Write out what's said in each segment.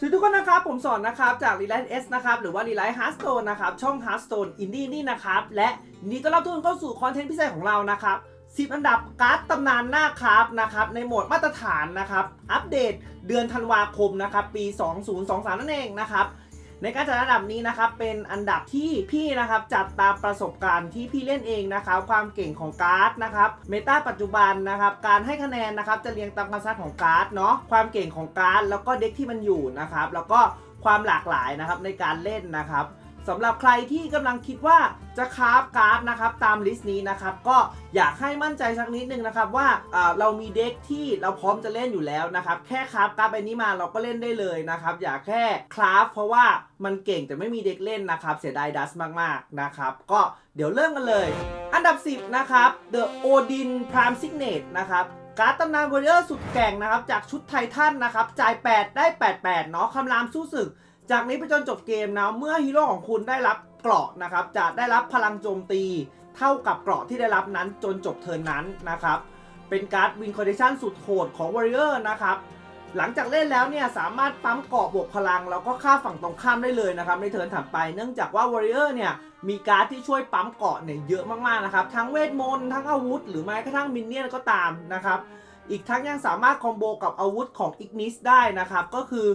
สวัสดีทุกคนนะครับ ผมสอนนะครับ จาก Reliance S นะครับ หรือว่า Reliance Hearthstone นะครับ ช่อง Hearthstone Indie นี่นะครับ และนี่ก็รับทุกคนเข้าสู่คอนเทนต์พิเศษของเรานะครับ10 อันดับการ์ดตำนานหน้าครับนะครับ ในโหมดมาตรฐานนะครับ อัปเดตเดือนธันวาคมนะครับ ปี 2023 นั่นเองนะครับ ในการจัดอันดับนี้นะครับเป็นอันดับที่พี่นะครับจัดตามประสบการณ์ที่พี่เล่นเองนะครับความเก่งของการ์ดนะครับเมตาปัจจุบันนะครับการให้คะแนนนะครับจะเรียงตามคาซัดของการ์ดเนาะความเก่งของการ์ดแล้วก็เด็กที่มันอยู่นะครับแล้วก็ความหลากหลายนะครับในการเล่นนะครับ สำหรับใครที่กำลังคิดว่าจะคราฟการ์ดนะครับตามลิสต์นี้นะครับก็อยากให้มั่นใจสักนิดนึงนะครับว่าเรามีเด็กที่เราพร้อมจะเล่นอยู่แล้วนะครับแค่คราฟการ์ดใบนี้มาเราก็เล่นได้เลยนะครับอย่าแค่คราฟเพราะว่ามันเก่งแต่ไม่มีเด็กเล่นนะครับเสียดายดัสมากๆนะครับก็เดี๋ยวเริ่มกันเลย อันดับ 10 นะครับ The Odin Prime Signet นะครับการ์ดตำนานวอริเออร์สุดแก่งนะครับจากชุดไททันนะครับจ่าย 8 ได้ 88 เนาะคำรามสู้ศึก จากนี้ไปจนจบเกมนะ เมื่อฮีโร่ของคุณได้รับเกราะนะครับ จะได้รับพลังโจมตี เท่ากับเกราะที่ได้รับนั้นจนจบเทิร์นนั้นนะครับ เป็นการ์ดวินคอนดิชันสุดโหดของวอริเออร์นะครับ หลังจากเล่นแล้วเนี่ยสามารถปั๊มเกราะบวกพลัง แล้วก็ฆ่าฝั่งตรงข้ามได้เลยนะครับในเทิร์นถัดไป เนื่องจากว่าวอริเออร์เนี่ยมีการ์ดที่ช่วยปั๊มเกราะเนี่ยเยอะมากๆนะครับ ทั้งเวทมนต์ทั้งอาวุธ หรือแม้กระทั่งมินเนี่ยนก็ตามนะครับ อีกทั้งยังสามารถคอมโบกับอาวุธของอิกนิสได้นะครับ ก็คือ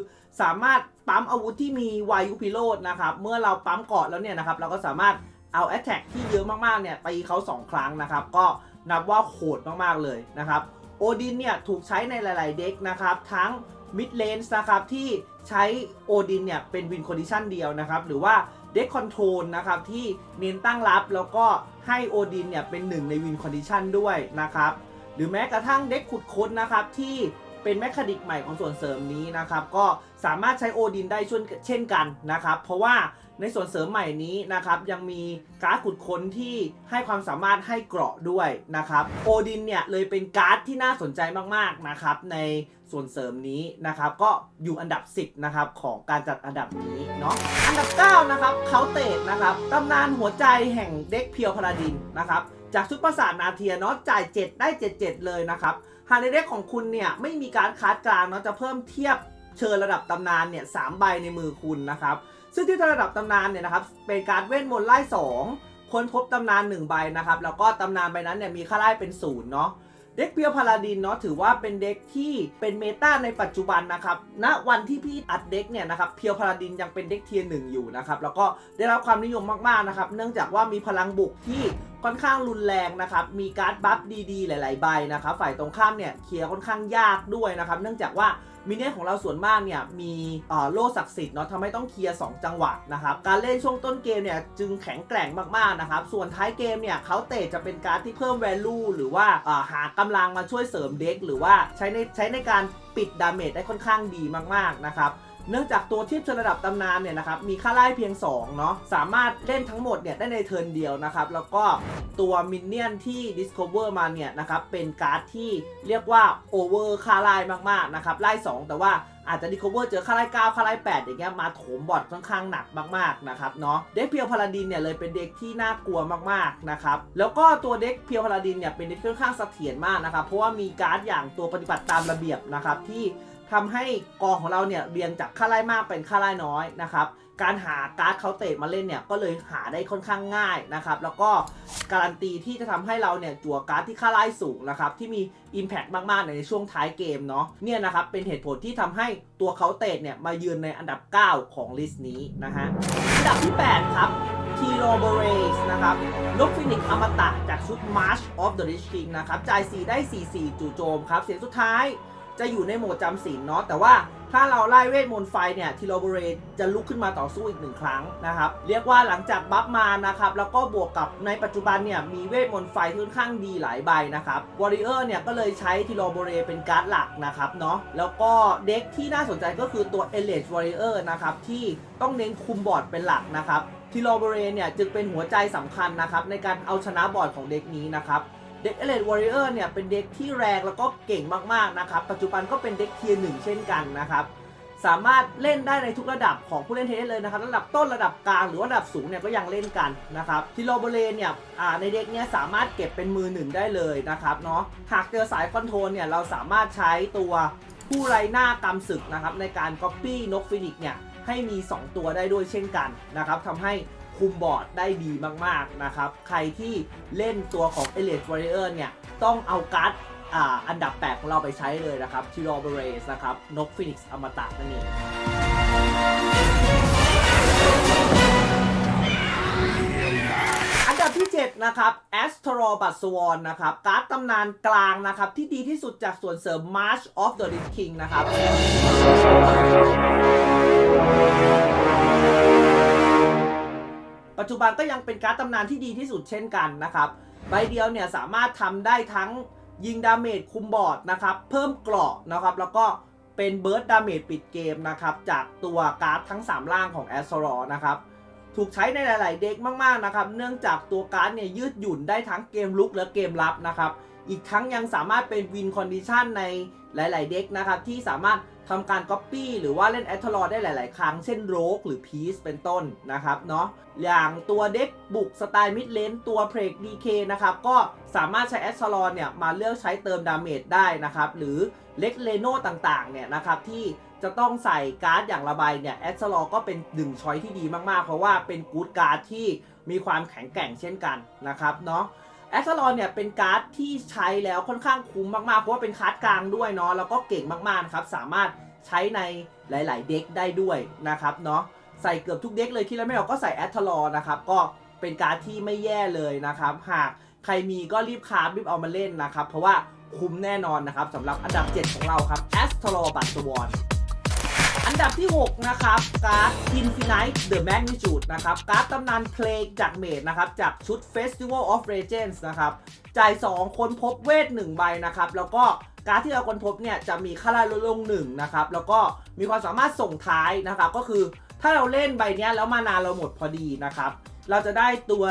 สามารถปั๊มอาวุธที่มีวายุพิโรธนะครับเมื่อเราปั๊มเกาะแล้วเนี่ยนะครับเราก็สามารถเอาแอตแทกที่เยอะมากๆเนี่ยตีเขา 2 ครั้งนะครับก็นับว่าโหดมากๆเลยนะครับโอดินเนี่ยถูกใช้ในหลาย ๆ เด็กนะครับทั้งมิดเลนส์นะครับที่ใช้โอดินเนี่ยเป็นวินคอนดิชันเดียวนะครับหรือว่าเด็กคอนโทรลนะครับที่เน้นตั้งรับแล้วก็ให้โอดินเนี่ยเป็นหนึ่งในวินคอนดิชันด้วยนะครับหรือแม้กระทั่งเด็กขุดค้นนะครับที่ เป็นแมคคานิกใหม่ของส่วนเสริมนี้นะครับก็สามารถใช้โอดินได้เช่นกันนะครับเพราะว่าในส่วนเสริมใหม่นี้นะครับยังมีการ์ดขุดค้นที่ให้ความสามารถให้เกราะด้วยนะครับโอดินเนี่ยเลยเป็นการ์ดที่น่าสนใจมากๆนะครับในส่วนเสริมนี้นะครับก็อยู่อันดับ 10นะครับของการจัดอันดับนี้เนาะอันดับ 9 นะครับเคาเตดนะครับตำนานหัวใจแห่งเด็กเพียวพาราดินนะครับ จากชุดประสาทนาเทียเนาะจ่าย 7 ได้ 77 เลยนะครับหากในเด็กของคุณเนี่ยไม่มีการคัดกลางเนาะจะเพิ่มเทียบเชิญระดับตำนานเนี่ยสามใบในมือคุณนะครับซึ่งที่ระดับตำนานเนี่ยนะครับเป็นการเวทมนต์ไล่2ค้นพบตำนาน 1 ใบนะครับแล้วก็ตำนานใบนั้นเนี่ยมีค่าไล่เป็นศูนย์เนาะ เด็กเพียวพาราดินเนาะถือว่าเป็นเด็กที่เป็นเมตาในปัจจุบันนะครับณวันที่พี่อัดเด็กเนี่ยนะครับเพียวพาราดินยังเป็นเด็กเทียร์หนึ่งอยู่นะครับแล้วก็ได้รับความนิยมมากๆนะครับเนื่องจากว่ามีพลังบุกที่ค่อนข้างรุนแรงนะครับมีการ์ดบัฟดีๆ หลาย ๆ ใบนะครับฝ่ายตรงข้ามเนี่ยเคลียร์ค่อนข้างยากด้วยนะครับเนื่องจากว่า มินเนี่ยนของเราส่วนมากเนี่ยมีโล่ศักดิ์สิทธิ์เนาะทำให้ต้องเคลียร์ 2 จังหวะนะครับการเล่นช่วงต้นเกมเนี่ยจึงแข็งแกร่งมากๆนะครับส่วนท้ายเกมเนี่ยเขาเตะจะเป็นการที่เพิ่ม value หรือว่าหากำลังมาช่วยเสริมเด็กหรือว่าใช้ในใช้ในการปิดดาเมจได้ค่อนข้างดีมากๆนะครับ เนื่องจากตัวเทียบเชิญระดับตำนานเนี่ยนะครับมีค่าไล่เพียง2เนาะสามารถเล่นทั้งหมดเนี่ยได้ในเทิร์นเดียวนะครับ แล้วก็ตัวมินเนี่ยนที่ Discover มาเนี่ยนะครับเป็นการ์ดที่เรียกว่า Over ค่าไล่มากๆนะครับไล่2แต่ว่าอาจจะ Discover เจอค่าไล่9ค่าไล่8อย่างเงี้ยมาโถมบอดค่อนข้างหนักมากๆนะครับเนาะเด็กเพียวพาราดินเนี่ยเลยเป็นเด็กที่น่ากลัวมากๆนะครับแล้วก็ตัวเด็กเพียวพาราดินเนี่ยเป็นเด็กค่อนข้างเสถียรมากนะครับเพราะว่ามีการ์ดอย่างตัวปฏิบัติตามระเบียบนะครับที่ ทำให้กองของเราเนี่ยเรียงจากค่าไล่มากเป็นค่าไล่น้อยนะครับ การหาการ์ดเขาเตะมาเล่นเนี่ยก็เลยหาได้ค่อนข้างง่ายนะครับ แล้วก็การันตีที่จะทำให้เราเนี่ยจั่วการ์ดที่ค่าไล่สูงนะครับที่มี Impact มากๆในช่วงท้ายเกมเนาะเนี่ยนะครับเป็นเหตุผลที่ทำให้ตัวเขาเตะเนี่ยมายืนในอันดับ 9 ของลิสต์นี้นะฮะอันดับที่ 8 ครับทีโรเบเรสนะครับนกฟินิกอมตะจากชุด March of the Rich King นะครับจ่าย4ได้4 4จู่โจมครับเสียงสุดท้าย จะอยู่ในโหมดจำศีลเนาะแต่ว่าถ้าเราไล่เวทมนต์ไฟเนี่ยทีโรเบเรจะลุกขึ้นมาต่อสู้อีกหนึ่งครั้งนะครับ เรียกว่าหลังจากบัฟมานะครับ แล้วก็บวกกับในปัจจุบันเนี่ยมีเวทมนต์ไฟค่อนข้างดีหลายใบนะครับวอริเออร์เนี่ยก็เลยใช้ทีโรเบเรเป็นการ์ดหลักนะครับเนาะแล้วก็เด็กที่น่าสนใจก็คือตัว e l i t e Warrior นะครับที่ต้องเน้นคุมบอร์ดเป็นหลักนะครับทีโรเบเรเนี่ยจึงเป็นหัวใจสำคัญนะครับในการเอาชนะบอร์ดของเด็กนี้นะครับ เด็กเอเลดวอริเออร์เนี่ยเป็นเด็กที่แรงแล้วก็เก่งมากๆนะครับ ปัจจุบันก็เป็นเด็กเทียร์หนึ่งเช่นกันนะครับสามารถเล่นได้ในทุกระดับของผู้เล่นเทนนิสเลยนะครับ ระดับต้นระดับกลางหรือว่าระดับสูงเนี่ยก็ยังเล่นกันนะครับทีโรเบเรเนี่ยอ่าในเด็กเนี่ยสามารถเก็บเป็นมือหนึ่งได้เลยนะครับเนาะหากเจอสายคอนโทรลเนี่ยเราสามารถใช้ตัวผู้ไรหน้ากำศึกนะครับในการ Copy นกฟินิกเนี่ยให้มี 2 ตัวได้ด้วยเช่นกันนะครับทำให้ คุมบอร์ดได้ดีมากๆนะครับ ใครที่เล่นตัวของ e l i t e Warrior เนี่ย ต้องเอาการ์ดอ,อันดับ 8 ของเราไปใช้เลยนะครับทีโรเบเรสนะครับ นกฟินิกส์อมตะนั่นเองอันดับที่ 7 นะครับ a s t r o b u t s w a n นะครับ การ์ดตำนานกลางนะครับ ที่ดีที่สุดจากส่วนเสริม March of the Lich King นะครับ ปัจจุบันก็ยังเป็นการ์ดตำนานที่ดีที่สุดเช่นกันนะครับ ใบเดียวเนี่ยสามารถทำได้ทั้งยิงดาเมจคุมบอร์ดนะครับ เพิ่มเกราะนะครับแล้วก็เป็นเบิร์ดดาเมจปิดเกมนะครับจากตัวการ์ดทั้ง 3 ล่างของ a s t r o นะครับถูกใช้ในหลาย ๆ เด็กมาก ๆ นะครับ เนื่องจากตัวการ์ดเนี่ยยืดหยุ่นได้ทั้งเกมลุกและเกมรับนะครับ อีกทั้งยังสามารถเป็นวินคอนดิชันในหลาย ๆ เด็กนะครับที่สามารถ ทำการก๊อปปี้หรือว่าเล่นแอตลอได้หลาย ๆ ครั้ง เช่นโรกหรือพีซเป็นต้นนะครับเนาะอย่างตัวเด็กบุกสไตล์มิดเลนตัวเพลกดีเคนะครับก็สามารถใช้แอตลอเนี่ยมาเลือกใช้เติมดาเมจได้นะครับหรือเล็กเลโน่ต่าง ๆ เนี่ยนะครับที่จะต้องใส่การ์ดอย่างระบายเนี่ยแอสลอก็เป็นหนึ่งช้อยที่ดีมาก ๆ เพราะว่าเป็นกู๊ดการ์ดที่มีความแข็งแกร่งเช่นกันนะครับเนาะ แอสลอนเนี่ยเป็นการ์ดที่ใช้แล้วค่อนข้างคุ้มมากๆ เพราะว่าเป็นการ์ดกลางด้วยเนาะแล้วก็เก่งมากๆครับสามารถใช้ในหลาย ๆ เด็กได้ด้วยนะครับเนาะใส่เกือบทุกเด็กเลยที่แล้วไม่ออกก็ใส่แอสลอนะครับก็เป็นการ์ดที่ไม่แย่เลยนะครับหากใครมีก็รีบคราฟรีบเอามาเล่นนะครับเพราะว่าคุ้มแน่นอนนะครับสำหรับอันดับ 7 ของเราครับ a s t r o b u t s w a n อันดับที่ 6 นะครับ การ์ด Infinite The Magnitude นะครับ การ์ดตำนานเพลงจากเมดนะครับ จากชุด Festival of Legends นะครับ จ่าย 2 คนพบเวท 1 ใบนะครับ แล้วก็การ์ดที่เราคนพบเนี่ย จะมีค่าลลดลง1นะครับ แล้วก็มีความสามารถส่งท้ายนะครับ ก็คือถ้าเราเล่นใบเนี้ยแล้วมานานเราหมดพอดีนะครับ เราจะได้ตัว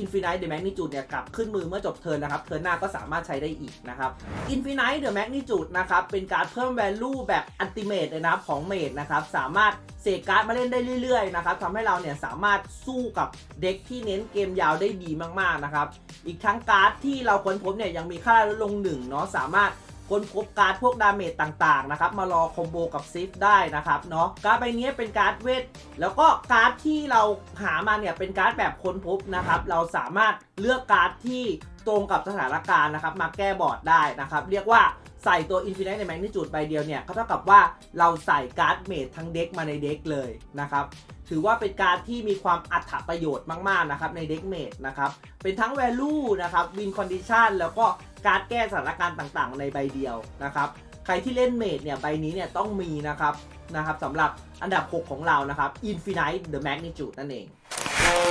Infinite The Magnitude เนี่ยกลับขึ้นมือเมื่อจบเทิร์นนะครับ เทิร์นหน้าก็สามารถใช้ได้อีกนะครับ Infinite The Magnitude นะครับ เป็นการเพิ่ม value แบบ Ultimate เลยนะครับของเมดนะครับ สามารถเสกการ์ดมาเล่นได้เรื่อยๆนะครับทำให้เราเนี่ยสามารถสู้กับเด็กที่เน้นเกมยาวได้ดีมากๆนะครับ อีกทั้งการ์ดที่เราค้นพบเนี่ยยังมีค่าลดลงหนึ่งเนาะสามารถ ค้นพบการ์ดพวกดาเมจต่างๆนะครับมารอคอมโบกับซิฟได้นะครับเนาะการ์ดใบนี้เป็นการ์ดเวทแล้วก็การ์ดที่เราหามาเนี่ยเป็นการ์ดแบบค้นพบนะครับเราสามารถเลือกการ์ดที่ตรงกับสถานการณ์นะครับมาแก้บอร์ดได้นะครับเรียกว่าใส่ตัว Infinite ในแมกนิจูดใบเดียวเนี่ยก็เท่ากับว่าเราใส่การ์ดเมดทั้งเด็กมาในเด็กเลยนะครับ ถือว่าเป็นการที่มีความอัถประโยชน์มาก ๆ นะครับ ในเด็กเมดนะครับ เป็นทั้ง value นะครับ win condition แล้วก็การแก้สถานการณ์ต่างๆ ในใบเดียวนะครับ ใครที่เล่นเมดเนี่ยใบนี้เนี่ยต้องมีนะครับนะครับสำหรับอันดับ 6 ของเรานะครับ Infinite the Magnitude นั่นเอง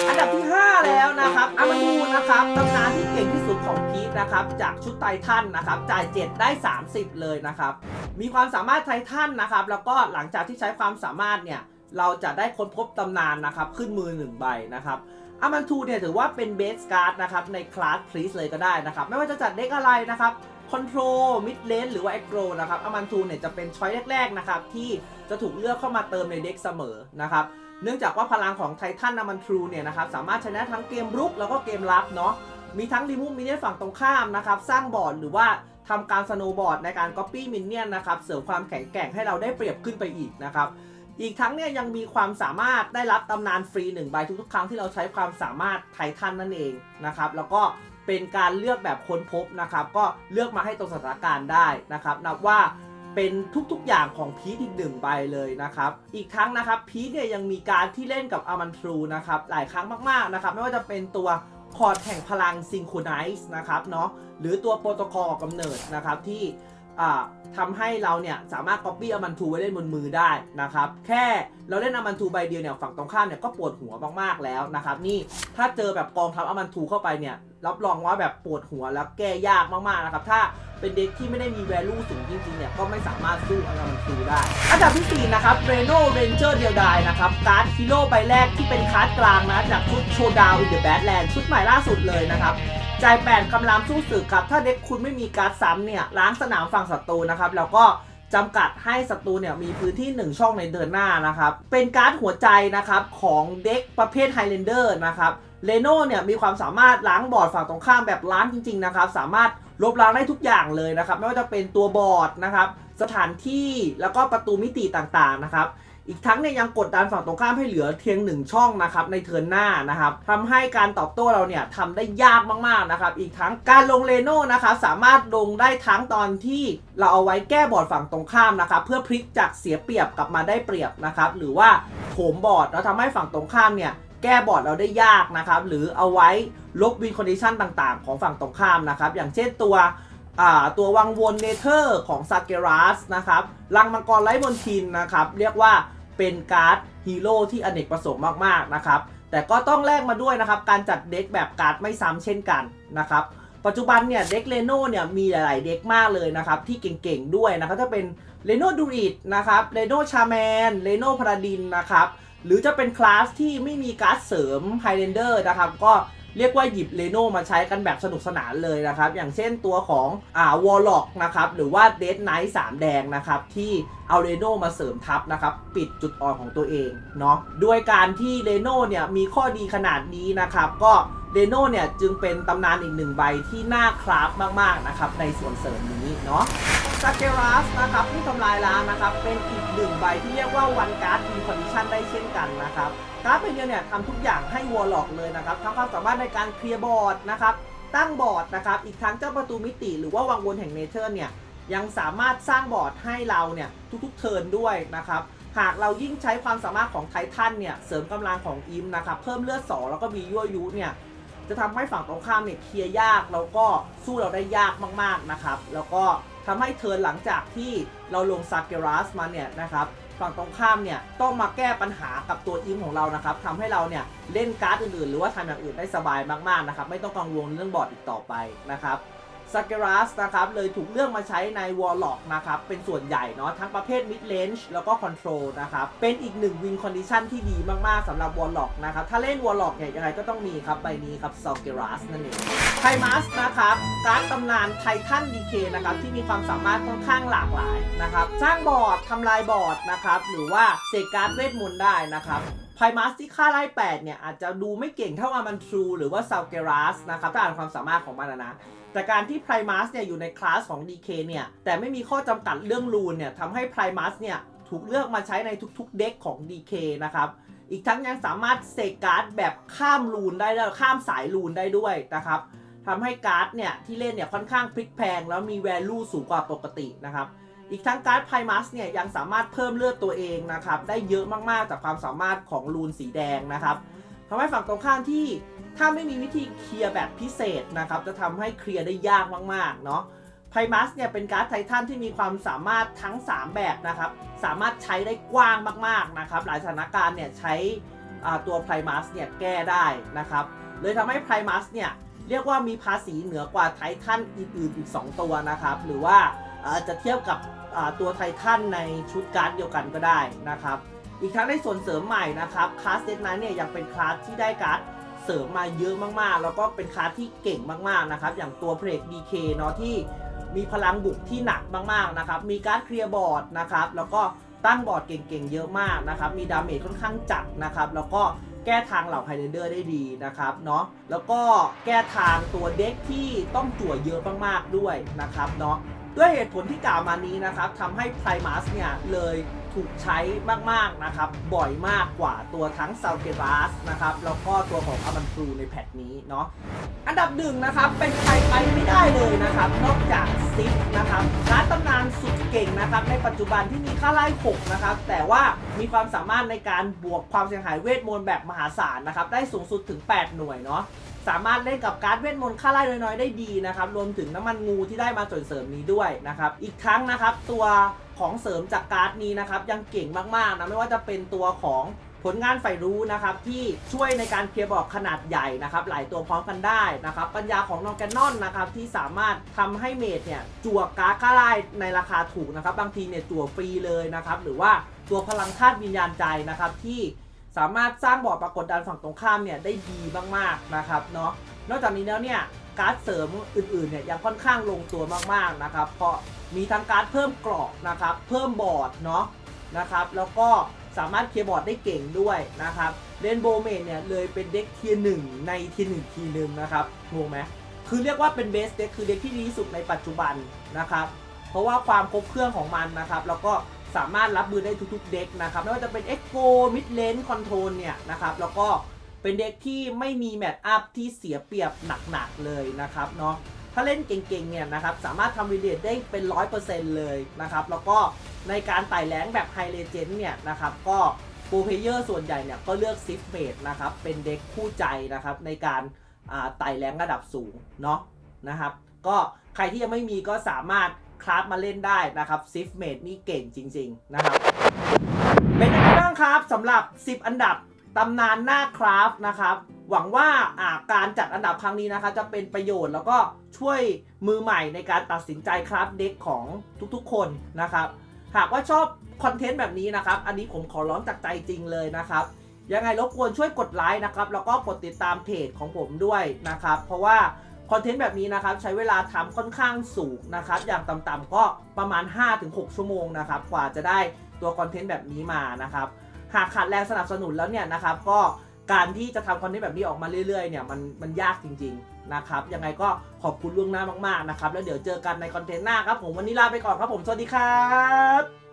อันดับที่ 5 แล้วนะครับอามาดูนะครับตำนานที่เก่งที่สุดของพีคนะครับ จากชุดไททันนะครับ จ่าย 7 ได้ 30 เลยนะครับ มีความสามารถไททันนะครับ แล้วก็หลังจากที่ใช้ความสามารถเนี่ย เราจะได้ค้นพบตำนานนะครับขึ้นมือ1ใบนะครับอามันทูเนี่ยถือว่าเป็นเบสการ์ดนะครับในคลาสพรีสเลยก็ได้นะครับไม่ว่าจะจัดเด็กอะไรนะครับคอนโทรลมิดเลนหรือว่า a อ g โ o นะครับอามันทูเนี่ยจะเป็นช้อยแรกๆนะครับที่จะถูกเลือกเข้ามาเติมในเด็กเสมอนะครับเนื่องจากว่าพลังของไททันนามันทูเนี่ยนะครับสามารถชนะทั้งเกมรุกแล้วก็เกมรับเนาะมีทั้งรีมูฟมินเนี่ยฝั่งตรงข้ามนะครับสร้างบอร์ดหรือว่าทำการสโนว์บอร์ดในการก๊อปปี้มินเนี่ยนนะครับเสริมความแข็งแกร่งให้เราได้เปรียบขึ้นไปอีกนะครับ อีกทั้งเนี่ยยังมีความสามารถได้รับตำนานฟรี1ใบทุกๆ ครั้งที่เราใช้ความสามารถไททันนั่นเองนะครับแล้วก็เป็นการเลือกแบบค้นพบนะครับก็เลือกมาให้ตรงสถานการณ์ได้นะครับนับว่าเป็นทุกๆอย่างของพีทอีกหนึ่งใบเลยนะครับ อีกทั้งนะครับพีทเนี่ยยังมีการที่เล่นกับอามันทรูนะครับหลายครั้งมากๆนะครับไม่ว่าจะเป็นตัวคอร์ดแห่งพลังซิงโครไนซ์นะครับเนาะหรือตัวโปรโตคอลกำเนิดนะครับที่ อ่าทำให้เราเนี่ยสามารถ Copy อามันทูไว้เล่นบนมือได้นะครับแค่เราเล่นอามันทูใบเดียวเนี่ยฝั่งตรงข้ามเนี่ยก็ปวดหัวมากๆแล้วนะครับนี่ถ้าเจอแบบกองทัพอามันทูเข้าไปเนี่ยรับรองว่าแบบปวดหัวแล้วแก้ยากมากๆนะครับถ้าเป็นเด็กที่ไม่ได้มี value สูงจริงๆเนี่ยก็ไม่สามารถสู้อารามันทูได้ อันดับที่ 4 นะครับเรโนเรนเจอร์เดียวดายนะครับการ์ดฮีโร่ใบแรกที่เป็นคาร์ดกลางนะจากชุดโชดาวอินเดอะแบทแลนด์ชุดใหม่ล่าสุดเลยนะครับ จ่ายแปดกำลังสู้ศึกครับ ถ้าเด็กคุณไม่มีการ์ดซ้ำเนี่ยล้างสนามฝั่งศัตรูนะครับ แล้วก็จำกัดให้ศัตรูเนี่ยมีพื้นที่ 1 ช่องในเดินหน้านะครับ เป็นการ์ดหัวใจนะครับของเด็กประเภทไฮเลนเดอร์นะครับเลโน่เนี่ยมีความสามารถล้างบอร์ดฝั่งตรงข้ามแบบล้างจริงๆนะครับ สามารถลบล้างได้ทุกอย่างเลยนะครับ ไม่ว่าจะเป็นตัวบอร์ดนะครับ สถานที่แล้วก็ประตูมิติต่างๆนะครับ อีกทั้งเนี่ยยังกดดันฝั่งตรงข้ามให้เหลือเพียงหนึ่งช่องนะครับในเทิร์นหน้านะครับทำให้การตอบโต้เราเนี่ยทำได้ยากมากๆนะครับอีกทั้งการลงเลโน่นะครับสามารถลงได้ทั้งตอนที่เราเอาไว้แก้บอร์ดฝั่งตรงข้ามนะครับเพื่อพลิกจากเสียเปรียบกลับมาได้เปรียบนะครับหรือว่าโถมบอร์ดแล้วทำให้ฝั่งตรงข้ามเนี่ยแก้บอร์ดเราได้ยากนะครับหรือเอาไว้ลบวินคอนดิชันต่างๆ ของฝั่งตรงข้ามนะครับอย่างเช่นตัวตัววังวนเนเธอร์ของซาเกรัสนะครับลังมังกรไร้บนทินนะครับ เรียกว่า เป็นการ์ดฮีโร่ที่อเนกประสงค์มากๆนะครับแต่ก็ต้องแลกมาด้วยนะครับการจัดเด็กแบบการ์ดไม่ซ้ำเช่นกันนะครับปัจจุบันเนี่ยเด็กเลโน่เนี่ยมีหลายๆเด็กมากเลยนะครับที่เก่งๆด้วยนะครับถ้าเป็นเลโน่ดูริดนะครับเลโน่ชาแมนเลโน่พาราดินนะครับหรือจะเป็นคลาสที่ไม่มีการ์ดเสริมไฮเ l นเดอร์นะครับก็ เรียกว่าหยิบเลโน่มาใช้กันแบบสนุกสนานเลยนะครับ อย่างเช่นตัวของอ่าวอลล็อกนะครับหรือว่าเดดไนท์สามแดงนะครับที่เอาเลโน่มาเสริมทับนะครับ ปิดจุดอ่อนของตัวเองเนาะด้วยการที่เลโน่เนี่ยมีข้อดีขนาดนี้นะครับ ก็ เลโน่เนี่ยจึงเป็นตำนานอีกหนึ่งใบที่น่าคราฟมากๆนะครับในส่วนเสริมนี้เนาะซาเกรัสนะครับผู้ทำลายล้างนะครับเป็นอีกหนึ่งใบที่เรียกว่าวันการ์ดมีคอนดิชันได้เช่นกันนะครับการ์ดเป็นเดียวเนี่ยทำทุกอย่างให้วอลล็อกเลยนะครับทั้งความสามารถในการเคลียร์บอร์ดนะครับตั้งบอร์ดนะครับอีกทั้งเจ้าประตูมิติหรือว่าวังวนแห่งเนเธอร์เนี่ยยังสามารถสร้างบอร์ดให้เราเนี่ยทุกๆเทิร์นด้วยนะครับหากเรายิ่งใช้ความสามารถของไททันเนี่ยเสริมกำลังของอิมนะครับเพิ่มเลือดสองแล้วก็มียั่วยุเนี่ย จะทำให้ฝั่งตรงข้ามเนี่ยเคลียร์ยากแล้วก็สู้เราได้ยากมากๆนะครับ แล้วก็ทำให้เทิร์นหลังจากที่เราลงซาเกรัสมาเนี่ยนะครับฝั่งตรงข้ามเนี่ยต้องมาแก้ปัญหากับตัวอิมของเรานะครับทำให้เราเนี่ยเล่นการ์ดอื่นๆ หรือว่าทำอย่างอื่นได้สบายมากๆนะครับไม่ต้องกังวลเรื่องบอร์ดอีกต่อไปนะครับ ซาเกรัสนะครับเลยถูกเลือกมาใช้ในวอลล็อกนะครับเป็นส่วนใหญ่เนาะทั้งประเภท Mid Range แล้วก็ Control นะครับเป็นอีกหนึ่งวินคอนดิชันที่ดีมากๆสำหรับวอลล็อกนะครับถ้าเล่นวอลล็อกเนี่ยยังไงก็ต้องมีครับใบนี้ครับซาเกรัสนั่นเองไทมัสนะครับการ์ดตำนานไททันดีเคนะครับที่มีความสามารถค่อนข้างหลากหลายนะครับสร้างบอร์ดทำลายบอร์ดนะครับหรือว่าเสกการ์ดเวทมนต์ได้นะครับไพมัสที่ค่าไล่8เนี่ยอาจจะดูไม่เก่งเท่าอามันทรูหรือว่าซาเกรัสนะครับถ้าอ่านความสามารถของมันนะนะ แต่การที่ไพรมัสเนี่ยอยู่ในคลาสของ DK เนี่ย แต่ไม่มีข้อจำกัดเรื่องรูนเนี่ยทำให้ไพรมัสเนี่ยถูกเลือกมาใช้ในทุกๆเด็กของ DK นะครับอีกทั้งยังสามารถเสกการ์ดแบบข้ามรูนได้ด้วข้ามสายรูนได้ด้วยนะครับทำให้การ์ดเนี่ยที่เล่นเนี่ยค่อนข้างพลิกแพงแล้วมี value สูงกว่าปกตินะครับอีกทั้งการ์ดไพมัสเนี่ยยังสามารถเพิ่มเลือดตัวเองนะครับได้เยอะมากๆจากความสามารถของรูนสีแดงนะครับ ทำให้ฝั่งตรงข้ามที่ถ้าไม่มีวิธีเคลียร์แบบพิเศษนะครับ จะทำให้เคลียร์ได้ยากมากๆเนาะไพมัสเนี่ยเป็นการ์ดไททันที่มีความสามารถทั้ง 3 แบบนะครับ สามารถใช้ได้กว้างมากๆนะครับ หลายสถานการณ์เนี่ยใช้ตัวไพมัสเนี่ยแก้ได้นะครับ เลยทำให้ไพมัสเนี่ยเรียกว่ามีภาษีเหนือกว่าไททันอื่นๆอีก 2 ตัวนะครับ หรือว่าจะเทียบกับตัวไททันในชุดการ์ดเดียวกันก็ได้นะครับ อีกทั้งในส่วนเสริมใหม่นะครับคลาสเซตนั้นเนี่ยยังเป็นคลาสที่ได้การ์ดเสริมมาเยอะมากๆ แล้วก็เป็นคลาสที่เก่งมากๆนะครับอย่างตัวเพลก DK เนาะที่มีพลังบุกที่หนักมากๆนะครับมีการ์ดเคลียร์บอร์ดนะครับแล้วก็ตั้งบอร์ดเก่งๆเยอะมากนะครับมีดาเมจค่อนข้างจัดนะครับแล้วก็แก้ทางเหล่าไฮเดนเดอร์ได้ดีนะครับเนาะแล้วก็แก้ทางตัวเด็กที่ต้องจั่วเยอะมากๆด้วยนะครับเนาะ ด้วยเหตุผลที่กล่าวมานี้นะครับทำให้ไพรมัสเนี่ยเลยถูกใช้มากๆนะครับ บ่อยมากกว่าตัวทั้งซาเกรัสนะครับ แล้วก็ตัวของอามันฟูในแพทนี้เนาะอันดับหนึ่งนะครับ เป็นใครไปไม่ได้เลยนะครับ นอกจากซิปนะครับร้านตำนานสุดเก่งนะครับ ในปัจจุบันที่มีค่าไล่6นะครับ แต่ว่ามีความสามารถในการบวกความเสียหายเวทมนต์แบบมหาศาลนะครับ ได้สูงสุดถึง 8 หน่วยเนาะ สามารถเล่นกับการ์ดเวทมนต์ค่าไล่น้อยๆได้ดีนะครับรวมถึงน้ำมันงูที่ได้มาส่วนเสริมนี้ด้วยนะครับอีกทั้งนะครับตัวของเสริมจากการ์ดนี้นะครับยังเก่งมากๆนะไม่ว่าจะเป็นตัวของผลงานใฝ่รู้นะครับที่ช่วยในการเคลียร์บอร์ดขนาดใหญ่นะครับหลายตัวพร้อมกันได้นะครับปัญญาของนองแกนนอนนะครับที่สามารถทำให้เมดเนี่ยจั่วการ์ดค่าไล่ในราคาถูกนะครับบางทีเนี่ยจั่วฟรีเลยนะครับหรือว่าตัวพลังธาตุวิญญาณใจนะครับที่ สามารถสร้างบอร์ดปรากฏดันฝั่งตรงข้ามเนี่ยได้ดีมากๆนะครับเนาะนอกจากนี้แล้วเนี่ยการ์ดเสริมอื่นๆเนี่ยยังค่อนข้างลงตัวมากๆนะครับเพราะมีทั้งการ์ดเพิ่มกรอบนะครับเพิ่มบอร์ดเนาะนะครับแล้วก็สามารถเคลียร์บอร์ดได้เก่งด้วยนะครับเรนโบว์เมนเนี่ยเลยเป็นเด็กเทียร์หนึ่งในเทียร์หนึ่งทีหนึ่งนะครับงงไหมคือเรียกว่าเป็นเบสเด็กคือเด็กที่ดีที่สุดในปัจจุบันนะครับเพราะว่าความครบเครื่องของมันนะครับแล้วก็ สามารถรับมือได้ทุกๆเด็กนะครับไม่ว่าจะเป็น Echo Mid Lane Control เนี่ยนะครับแล้วก็เป็นเด็กที่ไม่มีแมตช์อัพที่เสียเปรียบหนักๆเลยนะครับเนาะถ้าเล่นเก่งๆเนี่ยนะครับสามารถทำวีเดทได้เป็น 100%เลยนะครับแล้วก็ในการไต่แรงแบบไฮเลเจนเนี่ยนะครับก็โปรเพเยอร์ส่วนใหญ่เนี่ยก็เลือกซิฟเมดนะครับเป็นเด็กคู่ใจนะครับในการไต่แรงระดับสูงเนาะนะครับก็ใครที่ยังไม่มีก็สามารถ คราฟมาเล่นได้นะครับซิฟเมดนี่เก่งจริง ๆ นะครับ เป็นยังไงบ้างครับสำหรับ 10 อันดับตำนานหน้าคราฟนะครับ หวังว่าอาการจัดอันดับครั้งนี้นะครับจะเป็นประโยชน์แล้วก็ช่วยมือใหม่ในการตัดสินใจคราฟเด็กของทุกๆ คนนะครับ หากว่าชอบคอนเทนต์แบบนี้นะครับ อันนี้ผมขอร้องจากใจจริงเลยนะครับ ยังไงรบกวนช่วยกดไลค์นะครับ แล้วก็กดติดตามเพจของผมด้วยนะครับ เพราะว่า คอนเทนต์แบบนี้นะครับใช้เวลาทำค่อนข้างสูงนะครับอย่างต่ำๆก็ประมาณ 5-6 ชั่วโมงนะครับกว่าจะได้ตัวคอนเทนต์แบบนี้มานะครับหากขาดแรงสนับสนุนแล้วเนี่ยนะครับก็การที่จะทำคอนเทนต์แบบนี้ออกมาเรื่อยๆเนี่ยมันมันยากจริงๆนะครับยังไงก็ขอบคุณล่วงหน้ามากๆนะครับแล้วเดี๋ยวเจอกันในคอนเทนต์หน้าครับผมวันนี้ลาไปก่อนครับผมสวัสดีครับ